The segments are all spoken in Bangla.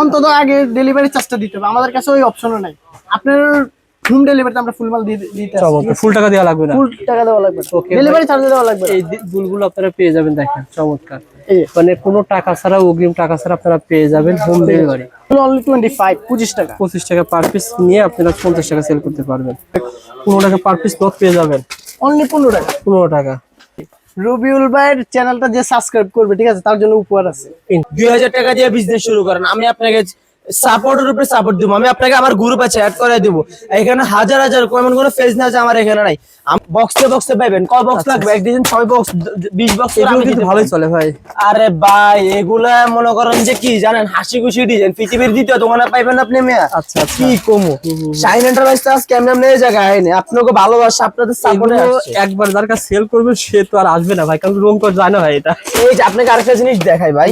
অন্তত আগে ডেলিভারি চার্জটা দিতে হবে। আমাদের কাছে ওই অপশনও নাই। আপনার হোম ডেলিভারিতে আমরা ফুল মাল দিয়ে দিতে চমৎকার ফুল টাকা দেওয়া লাগবে না? ফুল টাকা দেওয়া লাগবে Okay, ডেলিভারি চার্জ দেওয়া লাগবে এই দুলগুলো আপনারা পেয়ে যাবেন দেখেন চমৎকার। মানে কোনো টাকা ছাড়া অগ্রিম টাকা ছাড়া আপনারা পেয়ে যাবেন home delivery only twenty five পঁচিশ টাকা। পঁচিশ টাকা পার পিস নিয়ে আপনারা পঞ্চাশ টাকা সেল করতে পারবেন। পনেরো টাকা পার পিস নট পেয়ে যাবেন। অনলি পনেরো টাকা। পনেরো টাকা। রবিউল ভাইয়ের চ্যানেলটা যে সাবস্ক্রাইব করবে, ঠিক আছে? তার জন্য উপহার আছে। দুই হাজার টাকা দিয়ে বিজনেস শুরু করেন। আমি আপনাকে সাপোর্টের উপরে সাপোর্ট দিব। আমি আপনাকে আমার গ্রুপ আছে অ্যাড করে দিব। এখানে হাজার হাজার এমন কোনো ফেজ না আছে আমার এখানে নাই। বক্সে বক্সে পাইবেন। কয় বক্স লাগবে? একদিন ছয় বক্স বিশ বক্স এগুলো কিন্তু ভালোই চলে ভাই। আরে ভাই এগুলা মনে করেন যে কি জানেন? হাসি খুশি ডিজাইন পৃথিবীর দ্বিতীয় দোকানে পাইবেন আপনি মেয়া? আচ্ছা আচ্ছা। কি কমু? শাইন এন্টারপ্রাইজ তো আজকে এমনি এমনি জায়গায় আইনি। আপনাকে ভালোবাসা আপনাদের সাপোর্টে একবার যার কাছে সেল করবে সে তো আর আসবে না ভাই। কারণ রুম তো যায় না ভাই এটা। এই যে আপনাকে আরেকটা জিনিস দেখাই ভাই।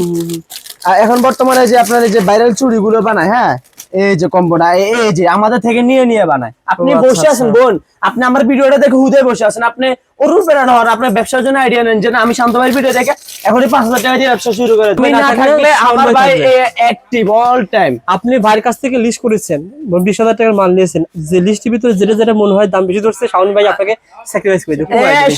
এখন বর্তমানে যে আপনার এই যে ভাইরাল চুরিগুলো বানায় হ্যাঁ? এই যে কম্বোটা এই যে আমাদের থেকে নিয়ে নিয়ে বানায়। আপনি আচ্ছা, বসে আছেন আচ্ছা। বোন। আপনি আমার ভিডিওটা দেখে হুদে বসে আছেন। আপনি ওরুন ফেরানো হন আপনার ব্যবসার জন্য আইডিয়া নেন যে আমি শান্ত ভাইয়ের ভিডিও দেখে এখনই পাঁচ হাজার টাকা দিয়ে ব্যবসা শুরু করে তুমি না থাকলে আমার ভাই ভাই অ্যাক্টিভ অল টাইম আপনি ভাইয়ের কাছ থেকে লিস্ট করেছেন বিশ হাজার টাকার মাল নিয়েছেন। যে লিস্টের ভিতরে যেটা যেটা মনে হয় দাম বেশি ধরছে শাওন ভাই আপনাকে স্যাক্রিফাইস করে দেবে।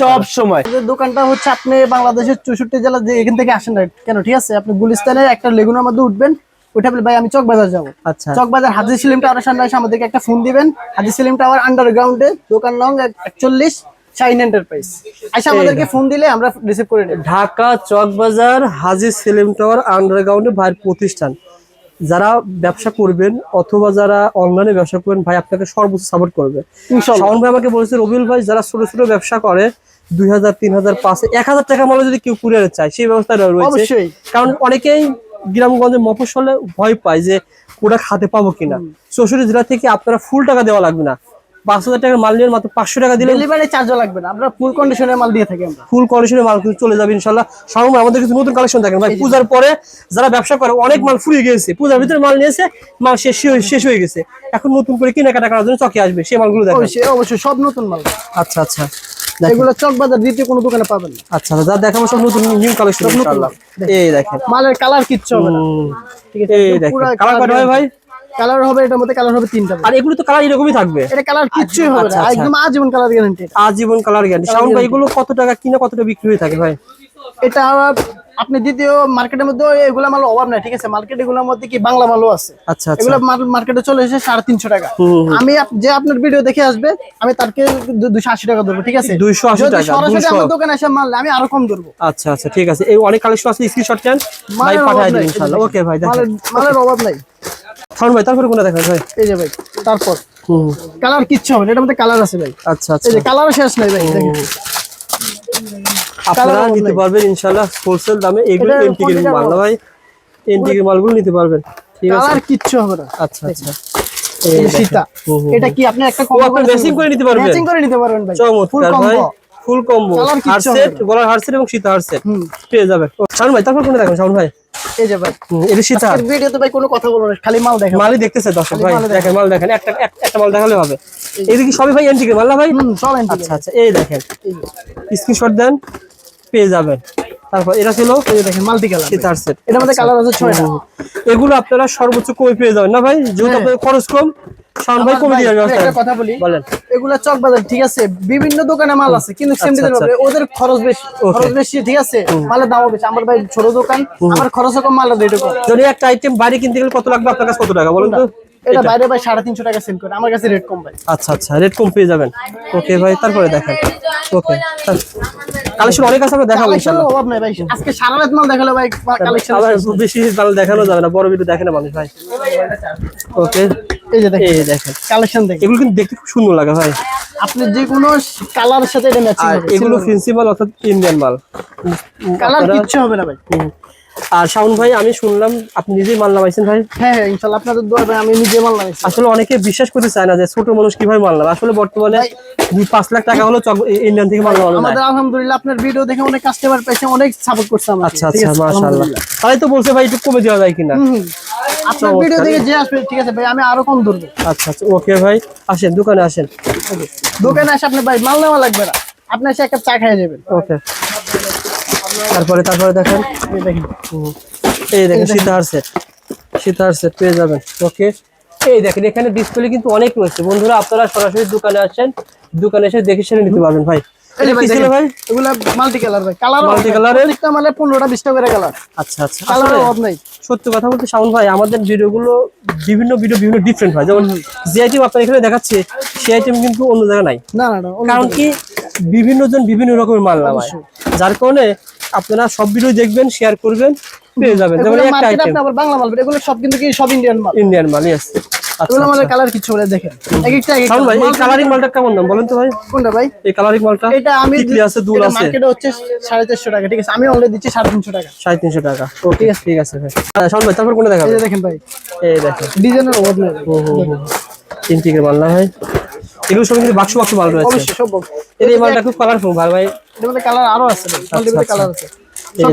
সব সময়। যে দোকানটা হচ্ছে আপনি বাংলাদেশের চৌষট্টি জেলা যে এখান থেকে আসেন না কেন? ঠিক আছে আপনি গুলিস্তানের একটা লেগুনার মধ্যে উঠবেন উঠে বলে ভাই আমি চকবাজার যাব। আচ্ছা। চকবাজার হাজি সিলিম টাওয়ারের সামনে এসে আমাদেরকে একটা ফোন দিবেন। হাজি সিলিম টাওয়ার আন্ডারগ্রাউন্ডে দোকান নং একচল্লিশ শাইন এন্টারপ্রাইজ এসে আমাদেরকে ফোন দিলে আমরা রিসিভ করে নেব। ঢাকা চকবাজার হাজি সেলিম টাওয়ার আন্ডারগ্রাউন্ডে ভাইয়ের প্রতিষ্ঠান। যারা ব্যবসা করবেন অথবা যারা অনলাইনে ব্যবসা করবেন ভাই আপনাকে সর্বোচ্চ সাপোর্ট করবে। শাওন ভাই আমাকে বলেছে রবিউল ভাই যারা ছোট ছোট ব্যবসা করে দুই হাজার তিন হাজার পাঁচ এক হাজার টাকা মালে যদি কেউ কুরিয়ারে চায় সেই ব্যবস্থা রয়েছে। কারণ অনেকেই গ্রামগঞ্জে মফস্বলে ভয় পায় যে প্রোডাক্ট হাতে পাবো কিনা। চৌষট্টি জেলা থেকে আপনারা ফুল টাকা দেওয়া লাগবে না। পাঁচ হাজার টাকার মাল নিয়ে মাত্র পাঁচশো টাকা দিলে ডেলিভারি চার্জও লাগবে না। আমরা ফুল কন্ডিশনের মাল দিয়ে থাকি আমরা। ফুল কন্ডিশনে মাল কিন্তু চলে যাবে ইনশাল্লাহ। সঙ্গে আমাদের কিছু নতুন কালেকশন থাকেন ভাই। পূজার পরে যারা ব্যবসা করে অনেক মাল ফুরিয়ে গেছে পূজার ভিতরে মাল নিয়েছে মাল শেষ হয়ে শেষ হয়ে গেছে। এখন নতুন করে কেনাকাটা করার জন্য চকে আসবে। সেই মালগুলো দেখেন। অবশ্যই অবশ্যই সব নতুন মাল। আচ্ছা আচ্ছা। এগুলো চকবাজার দ্বিতীয় কোনো দোকানে পাবেন না। আচ্ছা আচ্ছা, যা দেখাবো সব নতুন নিউ কালেকশন ইনশাআল্লাহ। এই দেখেন। মালের কালার কিচ্ছু হবে না। ঠিক আছে এই দেখেন। কালার কত হয় ভাই কালার হবে এটার মধ্যে কালার হবে তিনটা আর এগুলো তো কালার এরকমই থাকবে। এটা কালার কিচ্ছুই হবে আচ্ছা, না। একদম আজীবন কালার গ্যারান্টি আজীবন কালার গ্যারান্টি শাওন ভাই এগুলো কত টাকা কিনে কত টাকা বিক্রি হয়ে থাকে ভাই? এটা আপনি দ্বিতীয় মার্কেটের মধ্যে এগুলা মাল অভাব নাই ঠিক আছে? মার্কেট এগুলোর মধ্যে কি বাংলা মালও আছে? আচ্ছা আচ্ছা। এগুলো মার্কেটে চলে এসে সাড়ে তিনশো টাকা। আমি যে আপনার ভিডিও দেখে আসবে আমি তারকে দুশো আশি টাকা ধরবো ঠিক আছে? 280 যদি টাকা, সরাসরি আমার দোকানে এসে মারলে আমি আরও কম ধরবো। আচ্ছা আচ্ছা ঠিক আছে। এই অনেক কালেকশন আছে স্ক্রিনশট নেন। ভাই অভাব দিন নাই। ইনশাআল্লাহ। ওকে ভাই মালের অভাব নাই। শাওন ভাই তারপরে কোনটা দেখেন ভাই? এই যে ভাই তারপর। কালার কিচ্ছু হবে না এটার মধ্যে কালার আছে ভাই। আচ্ছা আচ্ছা এই যে কালারও শেষ নাই ভাই দেখেন। আপনারা নিতে পারবেন ইনশাআল্লাহ হোলসেল দামে এগুলো এনটিকের মাল? ভাই। এনটিকের মালগুলো নিতে পারবেন। ঠিক আছে? আর কিচ্ছু হবে না। আচ্ছা আচ্ছা। এটা কি আপনি একটা কম্বো করে নিতে পারবেন? ম্যাচিং করে নিতে পারবেন ভাই। চমৎকার ভাই। ফুল কম্বো হারসেট গলার হারসেট এবং সীতা হারসেট পেয়ে যাবে। শাওন ভাই তারপর কোনটা দেখেন শাওন ভাই। এই যে ভাই। এটা সীতা ভিডিওতে ভাই কোনো কথা বলব না খালি মাল দেখো মালই দেখতেছে দর্শক ভাই দেখেন। দেখেন মাল দেখেন। একটা এক- একটা মাল দেখালে হবে। এদিকে সবই ভাই এনটিকের মাল ভাই? চলেন আচ্ছা আচ্ছা এই দেখেন। স্ক্রিনশট দেন পেয়ে যাবেন। তারপর এটা ছিল এই দেখেন মাল্টি কালার সীতা হারসেট এটার মধ্যে কালার আছে ছয়টা এগুলো আপনারা সর্বোচ্চ কমে পেয়ে যাবেন না ভাই? যেহেতু। আপনাদের খরচ কম শাওন ভাই কমে দিয়ে যাবে একটা কথা বলি। বলেন। এগুলা চক বাজার ঠিক আছে? বিভিন্ন দোকানে মাল আছে কিন্তু সেম আচ্ছা, দিতে আচ্ছা। পারবে ওদের খরচ বেশি খরচ বেশি ঠিক আছে? মালের দামও বেশি। আমার ভাই ছোট দোকান আমার খরচও কম মালের কম যদি একটা আইটেম বাড়ি কিনতে গেলে কত লাগবে আপনার কাছে? কত টাকা? বলুন তো। এটা বাইরে ভাই সাড়ে তিনশো টাকা সেল করে। আমার কাছে রেট কম ভাই। আচ্ছা আচ্ছা রেট কম পেয়ে যাবেন। ওকে ভাই তারপরে দেখেন ওকে কালেকশন অনেক আছে আমরা দেখাবো ইনশাআল্লাহ। অভাব নাই ভাই। আজকে সারা রাত মাল দেখালে ভাই কালেকশন আবার বেশি মাল দেখানো যাবে না বড় ভিডিও দেখে না মানুষ ভাই। ওকে এই যে দেখেন। এই দেখেন। কালেকশন দেখেন। এগুলো কিন্তু দেখতে খুব সুন্দর লাগে ভাই। আপনি যে কোনো কালারের সাথে এটা ম্যাচিং হবে এগুলো প্রিন্সিপাল অর্থাৎ ইন্ডিয়ান মাল। কালার কিচ্ছু হবে না ভাই। আর শাওন ভাই আমি শুনলাম আপনি নিজেই মাল নামাইছেন ভাই। হ্যাঁ হ্যাঁ ইনশাআল্লাহ আপনাদের দোয়া ভাই আমি নিজে মাল লাগাইছি আসলে অনেকে বিশ্বাস করতে চায় না যে ছোট মানুষ কীভাবে মাল নামায়। আসলে বর্তমানে দুই পাঁচ লাখ টাকা হলো ইন্ডিয়ান থেকে মাল নামানো আমাদের আলহামদুলিল্লাহ আপনার ভিডিও দেখে অনেক কাস্টমার পেয়েছে অনেক সাপোর্ট করছে আমাকে। আচ্ছা আচ্ছা মাশাআল্লাহ। তাই তো বলছে ভাই একটু কমে দেওয়া যায় কিনা। আপনার ভিডিও দেখে যে আসবে ঠিক আছে ভাই আমি আরও কম ধরবো। আচ্ছা আচ্ছা ওকে ভাই আসেন দোকানে আসেন। দোকানে এসে আপনি ভাই মাল নেওয়া লাগবে না। আপনি এসে এক কাপ চা খেয়ে যাবেন। ওকে। তারপরে তারপরে দেখেন। এই দেখেন। সীতাহার সেট সীতার সেট পেয়ে যাবেন। ওকে এই দেখেন এখানে ডিসপ্লে কিন্তু অনেক রয়েছে। বন্ধুরা আপনারা সরাসরি দোকানে আসেন। দোকানে এসে দেখে শুনে নিতে পারবেন ভাই। আমাদের ভিডিওগুলো বিভিন্ন ভিডিও বিভিন্ন ডিফারেন্ট হয়। যেমন যে আইটেম আপনার এখানে দেখাচ্ছে সেই আইটেম কিন্তু অন্য জায়গায় নাই। কারণ কি? বিভিন্ন জন বিভিন্ন রকমের মাল নামায় যার কারণে আপনারা সব ভিডিও দেখবেন শেয়ার করবেন পেয়ে যাবেন। যেমন একটা আইটেম আবার বাংলা মাল এগুলো সব কিন্তু কি সব ইন্ডিয়ান মাল? ইন্ডিয়ান মালই আছে এগুলো মালের কালার কিছু বলে দেখেন। এক একটা এক একটা ভাই এই মাল কালারিং মালটা কেমন দাম বলেন তো ভাই? কোনটা ভাই? এই কালারিং মালটা? এটা আমি আছে দুল আছে? মার্কেটে হচ্ছে টাকা ঠিক আছে? আমি অলরেডি দিচ্ছি সাড়ে তিনশো টাকা। সাড়ে তিনশো টাকা। ওকে ঠিক আছে ভাই। আচ্ছা, ভাই তারপর কোনটা এই দেখেন ভাই। এই দেখেন। ডিজাইনের তিন টিকের মাল না ভাই? এগুলো সব কিন্তু বাক্স বাক্স মাল রয়েছে। এর এই মালটা খুব কালারফুল ভাই ভাই। এর মধ্যে কালার আরও আছে মাল্টিপল আচ্ছা। কালার আছে।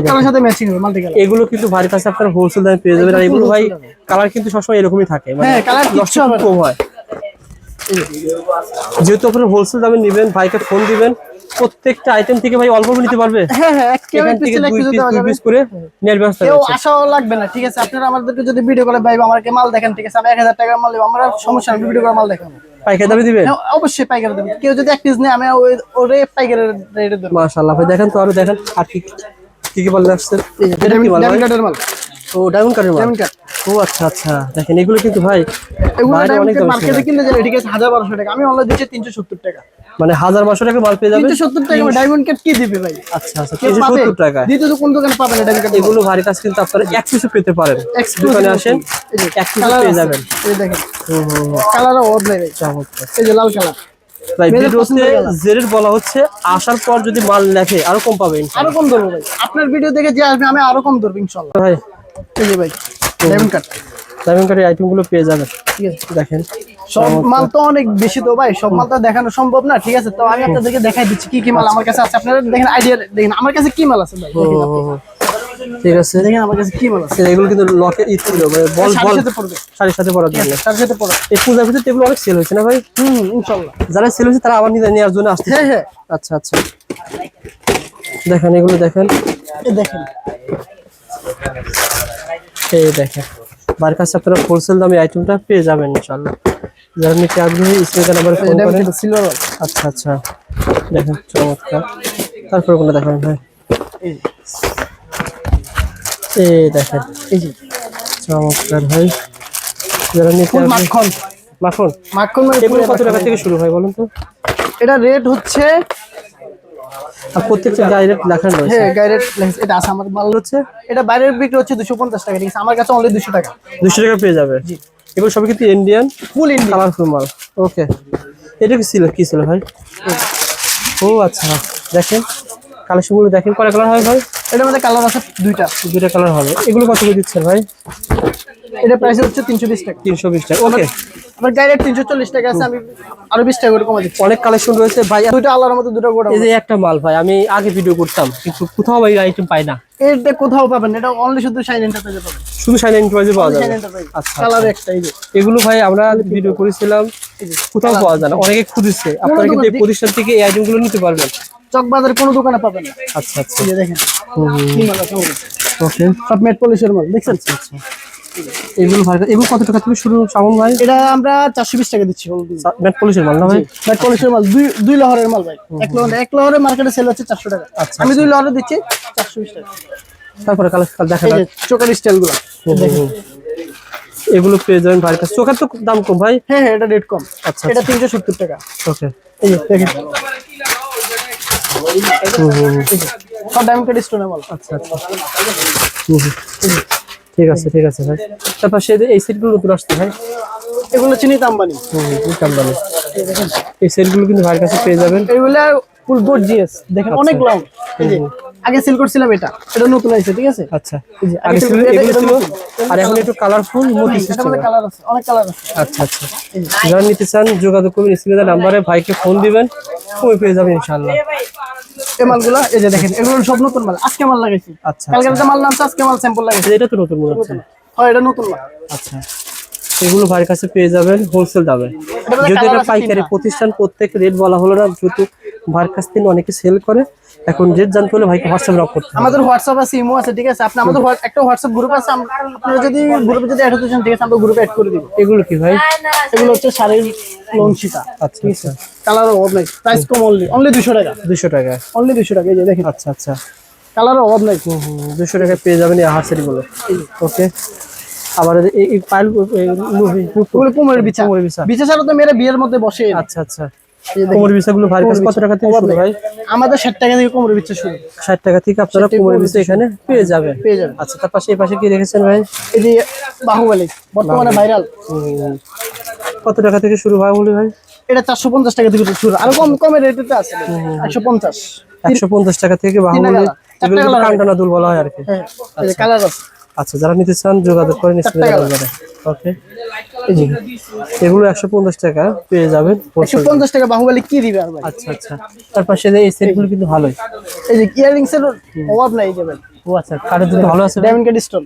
কালার মাল্টি কালার এগুলো কিন্তু ভারী কাছে আপনার হোলসেল দামে পেয়ে যাবেন আর এগুলো ভাই কালার কিন্তু সবসময় এরকমই থাকে মানে হ্যাঁ। কম হয়। যেহেতু আপনার হোলসেল দামে নিবেন ভাইকে ফোন দিবেন প্রত্যেকটা আইটেম থেকে ভাই অল্প নিতে পারবে? হ্যাঁ হ্যাঁ পিস করে ব্যবস্থা কেউ লাগবে না ঠিক আছে? আপনারা আমাদেরকে যদি ভিডিও করে ভাই আমাকে মাল দেখেন ঠিক আছে? আমি এক হাজার টাকার মাল দেবো আমরা সমস্যা ভিডিও করে মাল দেখাবো পাইকারি দামে দিবেন? হ্যাঁ, অবশ্যই পাইকারি কেউ যদি এক পিস নেয় আমি ওরে পাইকারি রেটে দেবো। মাশাআল্লাহ ভাই দেখেন তো আরও দেখেন। আর কি কি কি আসছে এটা মাল। ও ডায়মন্ড মাল ডায়মন্ড কাট ও আচ্ছা আচ্ছা। দেখেন এগুলো কিন্তু ভাই এগুলো অনেক কাট মার্কেটে আছে হাজার টাকা। আমি অনলাইন দিচ্ছি তিনশো সত্তর টাকা। মানে হাজার বারোশো টাকা মাল পেয়ে যাবেন তিনশো সত্তর টাকা ডায়মন্ড কাট কি দিবে ভাই? আচ্ছা আচ্ছা কেউ তিনশো পাবে সত্তর টাকা। দ্বিতীয় তো কোন দোকানে পাবেন ডায়মন্ড কাট এগুলো ভারী কাজ কিন্তু আপনারা এক পিসও পেতে পারেন। দোকানে আসেন এক পিসও পেয়ে যাবেন। এই দেখেন। কালারও অভাব চমৎকার। এই যে লাল কালার ভাই মেয়েদের ভিডিওতে জেরের বলা হচ্ছে আসার পর যদি মাল লেখে আরও কম পাবেন আরও কম ধরবো ভাই। আপনার ভিডিও দেখে যে আসবে আমি আরও কম ধরবো ভাই এই যে ভাই ডায়মন্ড কাট ডায়মন্ড কার্ডের আইটেমগুলো পেয়ে যাবেন। ঠিক আছে। দেখেন। সব মাল তো অনেক বেশি তো ভাই সব মাল তো দেখানো সম্ভব না ঠিক আছে? তো আমি আপনাদেরকে দেখাই দিচ্ছি কি কি মাল আমার কাছে আছে। আপনারা দেখেন আইডিয়া দেখেন আমার কাছে কি মাল আছে ভাই? দেখেন। ঠিক আছে। আমার কাছে কি মাল আছে। এগুলো কিন্তু লকে ঈদ ছিল মানে বল বল। পড়বে শাড়ির সাথে সাথে পড়ো এই পূজার ভিতরে অনেক সেল হয়েছে না ভাই? হুম যারা সেল হয়েছে তারা আবার নিতে নেওয়ার জন্য আসছে হ্যাঁ হ্যাঁ। আচ্ছা আচ্ছা। দেখেন এগুলো দেখেন। দেখেন। এই দেখেন। বার কাছে আপনারা হোলসেল দামে আইটেমটা পেয়ে যাবেন ইনশাল্লাহ যারা নিতে আগ্রহী স্ক্রিনে নাম্বারে ফোন করেন। সিলভার আচ্ছা আচ্ছা। দেখেন চমৎকার। তারপরে কোনটা দেখাবেন ভাই? এই দেখেন এই চমৎকার ভাই। যারা নিতে মাখন মাখন মাখন মানে কত টাকা। থেকে শুরু হয় বলুন তো? এটা রেট হচ্ছে আর প্রত্যেকটা ডাইরেক্ট লেখানো রয়েছে। হ্যাঁ গাইডেড এটা আছে আমার মাল হচ্ছে এটা বাইরের বিক্রি হচ্ছে দুশো পঞ্চাশ টাকা ঠিক আছে? আমার কাছে অনলি দুশো টাকা। দুশো টাকা পেয়ে যাবে? এগুলো সবই কিন্তু ইন্ডিয়ান ফুল ইন্ডিয়া কালারফুল মাল। ওকে এটা কি ছিল কি ছিল ভাই? ও আচ্ছা। দেখেন কালেকশনগুলো দেখেন কয় কালার হয় ভাই? এটার মধ্যে কালার আছে দুইটা। দুইটা কালার হবে। এগুলো কত করে দিচ্ছেন ভাই? এটা প্রাইস হচ্ছে তিনশো বিশ টাকা। তিনশো বিশ টাকা ওকে আমার তিনশো চল্লিশ টাকা আছে আমি আরও বিশ টাকা করে কমা দিচ্ছি। অনেক কালেকশন রয়েছে। ভাই দুইটা আল্লাহর মতো দুটো গোড়া এই যে একটা মাল ভাই আমি আগে ভিডিও করতাম কিন্তু কোথাও ভাই আইটেম পাই না। এটা কোথাও পাবেন না, এটা অনলি শুধু শাইন এন্টারপ্রাইজে পাবেন। শুধু শাইন এন্টারপ্রাইজে পাওয়া যাবে। আচ্ছা কালার একটা এই যে। এগুলো ভাই আমরা ভিডিও করেছিলাম কোথাও পাওয়া যায় না অনেকে খুঁজছে। আপনারা কিন্তু এই প্রতিষ্ঠান থেকে এই আইটেমগুলো নিতে পারবেন। চক বাজারে কোনো দোকানে পাবেন না। আচ্ছা আচ্ছা। এই দেখেন। কি মাল আছে ওকে সব মেট পলিশের মাল দেখছেন? আচ্ছা, এগুলো ভাই এগুলো কত টাকা থেকে শুরু সামন ভাই? এটা আমরা চারশো বিশ টাকা দিচ্ছি ম্যাট পলিশের মাল না ভাই? মেট পলিশের মাল দুই দুই লহরের মাল ভাই। এক লহরে এক লহরে মার্কেটে সেল হচ্ছে চারশো টাকা। আচ্ছা, আমি দুই লহরে দিচ্ছি চারশো বিশ টাকা। তারপরে কালেকশন দেখা যাক। চোখের স্টাইলগুলো। এগুলো পেয়ে যাবেন ভাইয়ের কাছে চোখের তো দাম কম ভাই? হ্যাঁ হ্যাঁ এটা রেট কম। আচ্ছা, এটা তিনশো সত্তর টাকা। ওকে। এই দেখেন। সব ডায়মন্ড স্টোনের মাল। আচ্ছা আচ্ছা। ঠিক আছে ঠিক আছে ভাই। তারপর সে এই সেটগুলো নতুন আসছে ভাই। এগুলো চিনি আম্বানি বুঝতে পারলাম। এই সেটগুলো কিন্তু ভাইয়ের কাছে পেয়ে যাবেন। এগুলা ফুল গর্জিয়াস। দেখেন অনেক লং আগে সেল করছিলাম এটা। এটা নতুন আছে ঠিক আছে? আচ্ছা। আগে ছিল এগুলো ছিল। আর এখন একটু কালারফুল মোটি এটা মধ্যে কালার আছে অনেক কালার আছে। আচ্ছা আচ্ছা। যারা নিতে চান যোগাযোগ করবেন স্ক্রিনের নাম্বারে ভাইকে ফোন দিবেন কমে পেয়ে যাবেন ইনশাআল্লাহ। এই মালগুলা এই যে দেখেন এগুলো সব নতুন মাল আজকে মাল লাগাইছি। আচ্ছা কালকে একটা মাল নামছে আজকে মাল স্যাম্পল লাগাইছি। এটা তো নতুন মনে হচ্ছে হয় এটা নতুন মাল। আচ্ছা এগুলো ভাইয়ের কাছে পেয়ে যাবেন হোলসেল দামে। যদি এটা পাইকারি প্রতিষ্ঠান প্রত্যেক রেট বলা হলো না যেহেতু ভাইয়ের কাছ থেকে অনেকে সেল করে এখন রেট জানতে হলে ভাইকে হোয়াটসঅ্যাপ নক করতে আমাদের হোয়াটসঅ্যাপ আছে ইমো আছে ঠিক আছে? আপনি আমাদের একটা হোয়াটসঅ্যাপ গ্রুপ আছে আপনারা যদি গ্রুপে যদি অ্যাড হতে চান ঠিক আছে আমরা গ্রুপে অ্যাড করে দিব। এগুলো কি ভাই? এগুলো হচ্ছে শাড়ির লঞ্চিতা আচ্ছা আচ্ছা। কালার অভাব নাই। প্রাইস কম অনলি অনলি দুশো টাকা। দুশো টাকা। অনলি দুশো টাকা এই যে দেখেন। আচ্ছা আচ্ছা। কালার অভাব নাই। দুশো টাকা পেয়ে যাবেন এই হার্সেরি গুলো ওকে। আবার এই- পাইল কোমরের বিছা। কোমরের বিছা। বিছা ছাড়া তো মেয়েরা বিয়ের মধ্যে বসে। আচ্ছা আচ্ছা। কোমর বিছাগুলো কাছে কত টাকা থেকে শুরু ভাই? আমাদের ষাট টাকা থেকে বিছা শুরু। ষাট টাকা থেকে আপনারা কোমরের বিছা এখানে পেয়ে যাবেন। পেয়ে যাবেন। আচ্ছা তার পাশে এই পাশে কি রেখেছেন ভাই? এই যে বাহুবলী। বর্তমানে ভাইরাল। কত টাকা থেকে শুরু হয় বলি ভাই? এটা চারশো পঞ্চাশ টাকা থেকে শুরু। আরও কম কমের রেটে আছে। একশো পঞ্চাশ। একশো পঞ্চাশ টাকা থেকে কালার কান্টানা দুল বলা হয় আর কি। হ্যাঁ এই যে কালার আছে। আচ্ছা যারা নিতে চান যোগাযোগ করেন ওকে এগুলো একশো পঞ্চাশ টাকা পেয়ে যাবেন। একশো পঞ্চাশ টাকা বাহুবলী কি দিবে আর আচ্ছা আচ্ছা। তার পাশে এই সেটগুলো কিন্তু ভালোই। এই যে ইয়ারিংস এর অভাব নাই এই যে ভাই। ও আচ্ছা কারের জন্য ভালো আছে? ডায়মন্ড কাট স্টোন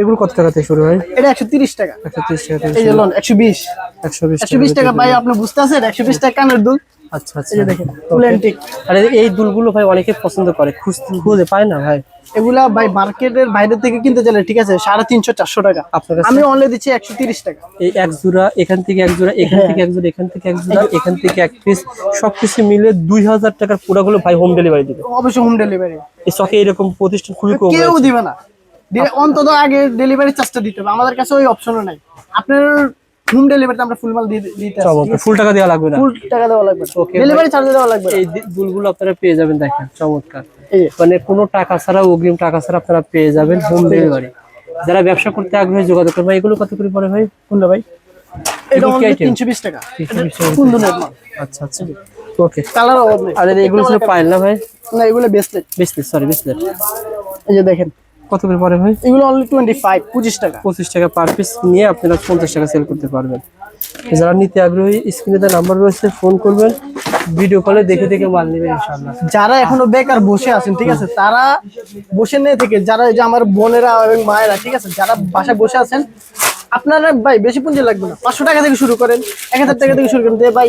এগুলো কত টাকা থেকে শুরু হয়? এটা একশো তিরিশ টাকা। একশো তিরিশ টাকা এই যে লোন একশো বিশ। একশো বিশ একশো বিশ টাকা ভাই আপনি বুঝতে আছেন? একশো বিশ টাকা কানের দুল। আচ্ছা আচ্ছা এই যে দেখেন অ্যান্টিক আর এই- দুলগুলো ভাই অনেকে পছন্দ করে খুঁজে পায় না ভাই। এগুলা ভাই মার্কেটের বাইরে থেকে কিনতে চাইলে ঠিক আছে সাড়ে তিনশো চারশো টাকা। আমি অনলি দিচ্ছি একশো তিরিশ টাকা। এই এক জোড়া এখান থেকে এক জোড়া এখান থেকে এক জোড়া এখান থেকে এক জোড়া এখান থেকে এক পিস সবকিছু মিলে দুই হাজার টাকার পুরাগুলো ভাই হোম ডেলিভারি দিবে। অবশ্যই হোম ডেলিভারি এই চকে এরকম প্রতিষ্ঠান খুবই কম কেউ দিবে না। অন্তত আগে ডেলিভারি চার্জটা দিতে হবে। আমাদের কাছে ওই অপশনও নাই। আপনার হোম ডেলিভারিতে আমরা ফুল মাল দিয়ে দিতে চমৎকার ফুল টাকা দেওয়া লাগবে না। ফুল টাকা দেওয়া লাগবে Okay, ডেলিভারি চার্জ দেওয়া লাগবে এই দুলগুলো আপনারা পেয়ে যাবেন দেখেন চমৎকার। মানে কোনো টাকা ছাড়া অগ্রিম টাকা ছাড়া আপনারা পেয়ে যাবেন হোম ডেলিভারি যারা ব্যবসা করতে আগ্রহী যোগাযোগ করবেন ভাই, এগুলো কত করে পড়ে ভাই? কোনটা ভাই? এটা? তিনশো বিশ টাকা। 320 টাকা। কোন ধরনের আচ্ছা আচ্ছা। ওকে কালার অভাব নেই। আর এগুলো ছিল পাইল না ভাই? না এগুলো বেসলেট বেসলেট সরি বেসলেট এই যে দেখেন। কত করে পড়ে ভাই? এগুলো অনলি টোয়েন্টি ফাইভ পঁচিশ টাকা। পঁচিশ টাকা পার পিস নিয়ে আপনারা পঞ্চাশ টাকা সেল করতে পারবেন। যারা নিতে আগ্রহী স্ক্রিনে তার নাম্বার রয়েছে ফোন করবেন। ভিডিও কলে দেখে দেখে মাল নেবেন ইনশাআল্লাহ। যারা এখনও বেকার বসে আছেন ঠিক আছে তারা বসে নেই থেকে যারা এই যে আমার বোনেরা এবং মায়েরা ঠিক আছে যারা বাসায় বসে আছেন আপনারা ভাই বেশি পুঁজি লাগবে না। পাঁচশো টাকা থেকে শুরু করেন এক হাজার টাকা থেকে শুরু করেন যে ভাই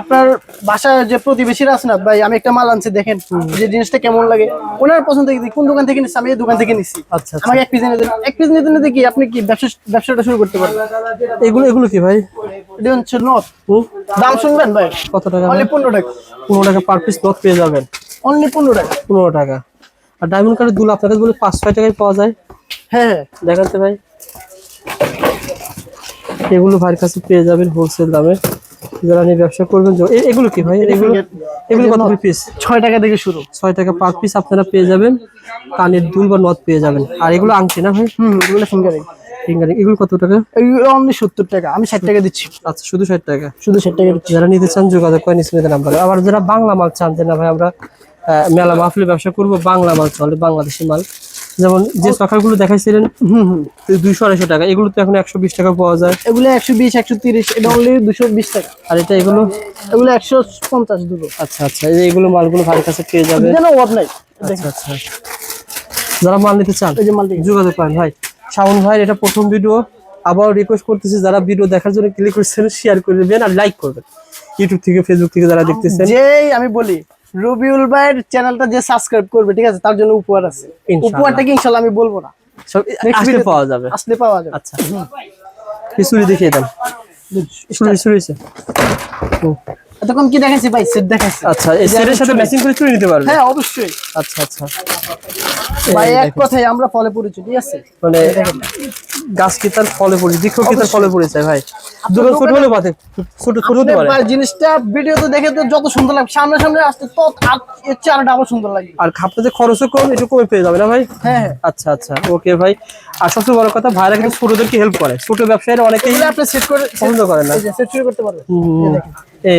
আপনার বাসায় যে প্রতিবেশীরা আছে না ভাই আমি একটা মাল আনছি দেখেন যে জিনিসটা কেমন লাগে। ওনার পছন্দ থেকে কোন দোকান থেকে নিচ্ছি আমি এই দোকান থেকে নিচ্ছি। আচ্ছা আচ্ছা। আমাকে এক পিস দেন। এক পিস নিতে নিতে কি আপনি কি ব্যবসা ব্যবসাটা শুরু করতে পারবেন? এগুলো এগুলো কি ভাই? এটা হচ্ছে নথ। দাম শুনবেন ভাই? কত টাকা অনলি পনেরো টাকা। পনেরো টাকা পার পিস নট পেয়ে যাবেন। অনলি পনেরো টাকা। পনেরো টাকা। আর ডায়মন্ড কার্ডের দুল আপনার কাছে বলে পাঁচ ছয় টাকায় পাওয়া যায়। হ্যাঁ হ্যাঁ। দেখান তো ভাই। এগুলো ভাইয়ের কাছে পেয়ে যাবেন হোলসেল দামে। যারা নিয়ে ব্যবসা করবেন এগুলো কি ভাই? এগুলো এগুলো কত পিস ছয় টাকা থেকে শুরু। ছয় টাকা পার পিস আপনারা পেয়ে যাবেন। কানের দুল বা নথ পেয়ে যাবেন। আর এগুলো আংটি না ভাই? হুম এগুলো ফিঙ্গারিং ফিঙ্গারিং এগুলো কত টাকা? এগুলো অনলি সত্তর টাকা। আমি ষাট টাকা দিচ্ছি। আচ্ছা শুধু ষাট টাকা? শুধু ষাট টাকা দিচ্ছি। যারা নিতে চান যোগাযোগ করেন স্ক্রিনে নাম্বারে আবার যারা বাংলা মাল চান যে না ভাই আমরা মেলা মাহফিলে ব্যবসা করব বাংলা মাল চলে বাংলাদেশি মাল। যেমন যে সকালগুলো দেখাইছিলেন দুইশো আড়াইশো টাকা এগুলো তো এখন একশো বিশ টাকা পাওয়া যায়। এগুলো একশো বিশ একশো তিরিশ এটা অনলি দুশো বিশ টাকা। আর এটা এগুলো? এগুলো একশো পঞ্চাশ দুটো। আচ্ছা আচ্ছা এই যে এগুলো মালগুলো ভাইয়ের কাছে পেয়ে যাবে। অভাব নাই। আচ্ছা আচ্ছা। যারা মাল নিতে চান যোগাযোগ করেন ভাই। শাওন ভাই এটা প্রথম ভিডিও। আবার রিকোয়েস্ট করতেছি যারা ভিডিও দেখার জন্য ক্লিক করছেন শেয়ার করে দেবেন আর লাইক করবেন। ইউটিউব থেকে ফেসবুক থেকে যারা দেখতেছেন। যেই আমি বলি রবিউল ভাইয়ের চ্যানেলটা যে সাবস্ক্রাইব করবে ঠিক আছে? তার জন্য উপহার আছে। ইনশাআল্লাহ। উপহারটা কি ইনশাল্লাহ আমি বলব না। আসলে পাওয়া যাবে। আসলে পাওয়া যাবে। আচ্ছা। চুরি দেখিয়ে দেন। চুরি চুরি এতক্ষণ কি দেখাচ্ছি ভাই? সেট দেখাচ্ছি আচ্ছা এই সেটের সাথে ম্যাচিং করে চুরি নিতে পারবে? হ্যাঁ অবশ্যই। আচ্ছা আচ্ছা। ভাই এক কথায় আমরা ফলে পড়েছি ঠিক আছে? মানে গাছ কি তার ফলে বৃক্ষ কি তার ফলে ভাই? দোকান ছোট হলে ছোট ছোট হতে পারে। ভাই, জিনিসটা ভিডিওতে দেখে তো যত সুন্দর লাগবে সামনে সামনে আসতে তত আর এর চেয়ে আরও ডাবল সুন্দর লাগবে আর আপনাদের খরচও কম একটু কমে পেয়ে যাবে না ভাই? হ্যাঁ হ্যাঁ। আচ্ছা আচ্ছা। ওকে ভাই। আর সবচেয়ে বড় কথা ভাইরা কিন্তু ছোটদেরকে হেল্প করে। ছোট ব্যবসায়ীরা অনেকেই আপনি সেট করে পছন্দ করেন না। সেট করতে পারবেন দেখেন।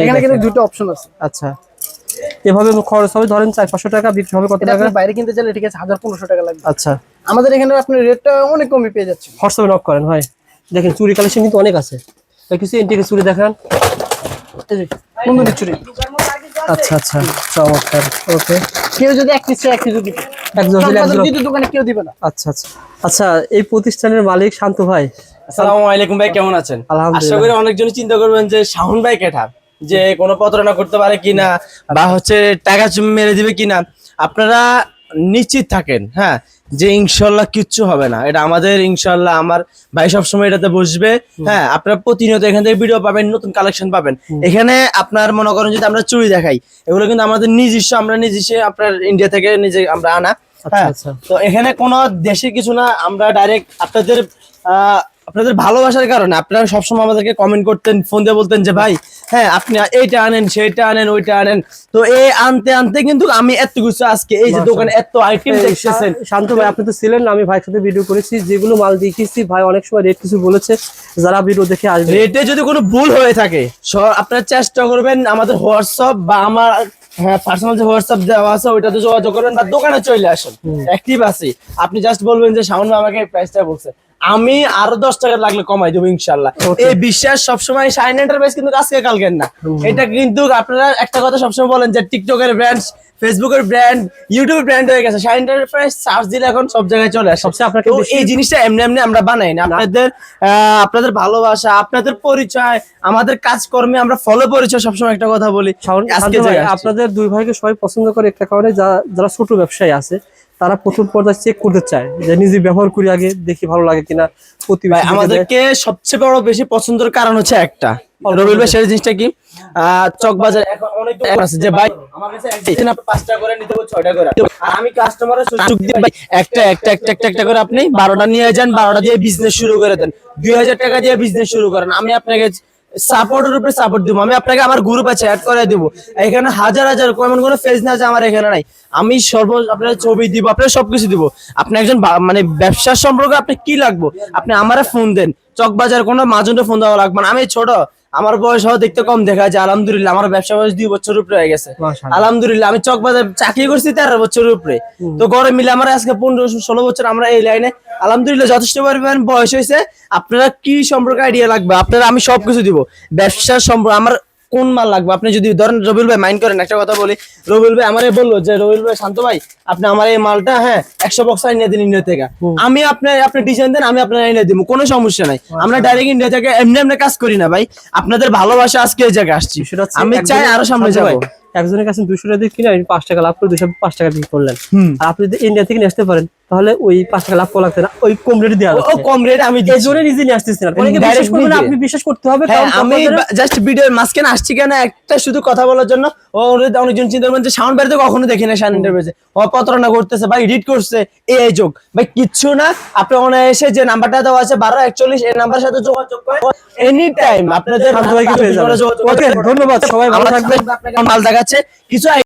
এখানে কিন্তু দুটো অপশন আছে। আচ্ছা। এভাবে খরচ হবে ধরেন চার পাঁচশো টাকা বিক্রি হবে কত টাকা আপনি বাইরে কিনতে চাইলে ঠিক আছে হাজার পনেরোশো টাকা লাগবে। আচ্ছা। আমাদের এখানে আপনি রেটটা অনেক কমে পেয়ে যাচ্ছেন। হোয়াটসঅ্যাপে নক করেন ভাই। দেখেন চুরি কালেকশন কিন্তু অনেক আছে। কিছু এন্টিকে চুরি দেখান। চুরি। আচ্ছা আচ্ছা চমৎকার। ওকে কেউ যদি এক পিস চায় এক পিস দিবে একজন আমাদের একজন দ্বিতীয় দোকানে কেউ দিবে না। আচ্ছা আচ্ছা। আচ্ছা এই প্রতিষ্ঠানের মালিক শান্ত ভাই। আসসালামু আলাইকুম ভাই কেমন আছেন? আলহামদুলিল্লাহ। আশা করি অনেকজন চিন্তা করবেন যে শাহুন ভাই কেঠার যে কোনো প্রতারণা করতে পারে কিনা বা হচ্ছে টাকা মেরে দিবে কিনা আপনারা নিশ্চিত থাকেন হ্যাঁ যে ইনশাল্লাহ কিচ্ছু হবে না। এটা আমাদের ইনশাল্লাহ আমার ভাই সবসময় এটাতে বসবে হ্যাঁ আপনারা প্রতিনিয়ত এখান থেকে ভিডিও পাবেন নতুন কালেকশন পাবেন। এখানে আপনার মনে করেন যদি আমরা চুরি দেখাই এগুলো কিন্তু আমাদের নিজস্ব আমরা নিজস্ব আপনার ইন্ডিয়া থেকে নিজে আমরা আনা হ্যাঁ। আচ্ছা। তো এখানে কোনো দেশে কিছু না আমরা ডাইরেক্ট আপনাদের আহ, আপনাদের ভালোবাসার কারণে আপনারা সবসময় আমাদেরকে কমেন্ট করতেন ফোন দিয়ে বলতেন যে ভাই হ্যাঁ আপনি এইটা আনেন সেটা আনেন ওইটা আনেন তো এই আনতে আনতে কিন্তু আমি এত কিছু আজকে এই যে দোকানে এত আইটেম দেখতেছেন। শান্ত ভাই আপনি তো ছিলেন না আমি ভাইয়ের সাথে ভিডিও করেছি যেগুলো মাল দেখিয়েছি ভাই অনেক সময় রেট কিছু বলেছে যারা ভিডিও দেখে আসবে। রেটে যদি কোনো ভুল হয়ে থাকে আপনারা চেষ্টা করবেন আমাদের হোয়াটসঅ্যাপ বা আমার হ্যাঁ পার্সোনাল যে হোয়াটসঅ্যাপ দেওয়া আছে ওইটাতে যোগাযোগ করবেন বা দোকানে চলে আসেন। অ্যাক্টিভ আছি। আপনি জাস্ট বলবেন যে শাওন ভাই আমাকে প্রাইসটা বলছে। আমি আরও দশ টাকা লাগলে কমাই দেবো ইনশাল্লাহ। এই বিশ্বাস সবসময় শাইন এন্টারপ্রাইজ কিন্তু আজকে কালকের না? এটা কিন্তু আপনারা একটা কথা সবসময় বলেন যে টিকটকের ব্র্যান্ড ফেসবুকের ব্র্যান্ড ইউটিউবের ব্র্যান্ড হয়ে গেছে। শাইন এন্টারপ্রাইজ সার্চ দিলে এখন সব জায়গায় চলে আসে। সবচেয়ে আপনাকে এই জিনিসটা এমনি এমনি আমরা বানাই না। আপনাদের আহ, আপনাদের ভালোবাসা আপনাদের পরিচয় আমাদের কাজকর্মে আমরা ফলো পরিচয় সবসময় একটা কথা বলি। আজকে। আপনাদের দুই ভাইকে সবাই পছন্দ করে একটা কারণে যারা ছোট ব্যবসায়ী আছে তারা প্রথম পর্যায়ে চেক করতে চায় যে নিজে ব্যবহার করি আগে দেখি ভালো লাগে কিনা। প্রতিবেশী আমাদেরকে সবচেয়ে বড় বেশি পছন্দের কারণ হচ্ছে একটা। রবিল ভাই সেই জিনিসটা কি? চকবাজার এখন অনেক আছে যে ভাই আমার কাছে এক আপনি পাঁচটা করে নিতে হবে ছয়টা করে। আমি কাস্টমারের সুযোগ দিয়ে ভাই একটা একটা একটা একটা একটা করে আপনি বারোটা নিয়ে যান বারোটা দিয়ে বিজনেস শুরু করে দেন। দুই হাজার টাকা দিয়ে বিজনেস শুরু করেন। আমি আপনাকে সাপোর্টের উপরে সাপোর্ট দিব। আমি আপনাকে আমার গ্রুপ আছে অ্যাড করে দিব। এখানে হাজার হাজার এমন কোনো ফেজ না যে আমার এখানে নাই। আমি সর্ব আপনার ছবি দিব আপনার সবকিছু দিব। আপনি একজন মানে ব্যবসার সম্পর্কে আপনি কি লাগবো? আপনি আমারে ফোন দেন। চকবাজার কোনো মাজুন্ডে ফোন দেওয়া লাগবে না। আমি ছোট আমার বয়স হওয়া দেখতে কম দেখা যায়। আলহামদুলিল্লাহ আমার ব্যবসা বয়স দুই বছর উপরে হয়ে গেছে। আলহামদুলিল্লাহ আমি চকবাজার চাকরি করছি তেরো বছরের উপরে। তো গড়ে মিলে আমার আজকে পনেরো ষোলো বছর আমরা এই লাইনে। আলহামদুলিল্লাহ যথেষ্ট পরিমাণ বয়স হয়েছে। আপনারা কি সম্পর্কে আইডিয়া লাগবে? আপনারা আমি সবকিছু দিব। ব্যবসার সম্পর্ক আমার কোন মাল লাগবে? আপনি যদি ধরেন রবিউল ভাই মাইন্ড করেন একটা কথা বলি। রবিউল ভাই আমারে বলল যে রবিউল ভাই শান্ত ভাই আপনি আমার এই মালটা হ্যাঁ একশো বক্স এনে দিন ইন্ডিয়া থেকে। আমি আপনার আপনি ডিজাইন দেন আমি আপনার এনে দিব কোনো সমস্যা নাই। আমরা ডাইরেক্ট ইন্ডিয়া থেকে এমনি এমনি কাজ করি না ভাই। আপনাদের ভালোবাসা আজকে এই জায়গায় আসছি। সেটা আমি চাই আরও সামনে ভাই, যাব। একজনের কাছে দুশো টাকা দিয়ে কিনে পাঁচ টাকা লাভ করে দুশো পাঁচ টাকা বিক্রি করলেন। আর আপনি যদি ইন্ডিয়া থেকে নিয়ে আসতে পারেন তাহলে ওই পাঁচ টাকা লাভ করা লাগছে না। ওই কম রেটে দেওয়া ও যাচ্ছে কম রেট আমি এই। জন্য নিজে নিয়ে আসতেছেন না। অনেকে বিশ্বাস আপনি বিশ্বাস করতে হবে হ্যাঁ আমি জাস্ট ভিডিওর মাঝখানে আসছি কেন? একটা শুধু কথা বলার জন্য। ও অনেকজন চিন্তা করবেন যে সাউন্ড বাড়িতে কখনো দেখি না সাউন্ড ইন্টারভিউতে ও প্রতারণা করতেছে বা এডিট করছে এই যোগ। ভাই কিচ্ছু না। আপনি অনায়াসে যে নাম্বারটা দেওয়া আছে বারো একচল্লিশ এই নাম্বারের সাথে যোগাযোগ করে এনি টাইম আপনাদের ধন্যবাদ সবাই ভালো থাকবেন। আপনাকে মাল দেখাচ্ছে। কিছু